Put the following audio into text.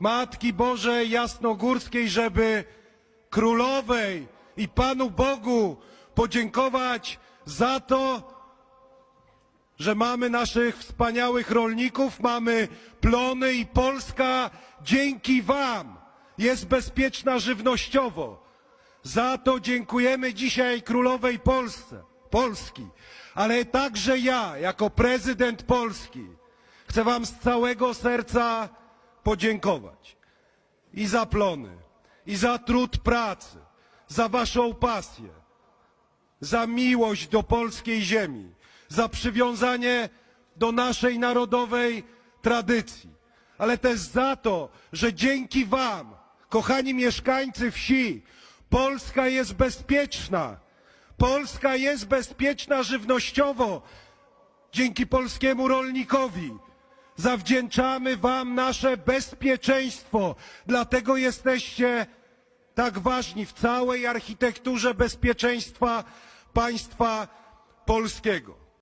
Matki Bożej Jasnogórskiej, żeby Królowej i Panu Bogu podziękować za to, że mamy naszych wspaniałych rolników, mamy plony i Polska dzięki Wam jest bezpieczna żywnościowo. Za to dziękujemy dzisiaj Królowej Polsce, Polski, ale także ja, jako prezydent Polski, chcę Wam z całego serca podziękować i za plony, i za trud pracy, za Waszą pasję, za miłość do polskiej ziemi, za przywiązanie do naszej narodowej tradycji, ale też za to, że dzięki Wam, kochani mieszkańcy wsi, Polska jest bezpieczna. Polska jest bezpieczna żywnościowo dzięki polskiemu rolnikowi. Zawdzięczamy Wam nasze bezpieczeństwo, dlatego jesteście tak ważni w całej architekturze bezpieczeństwa państwa polskiego.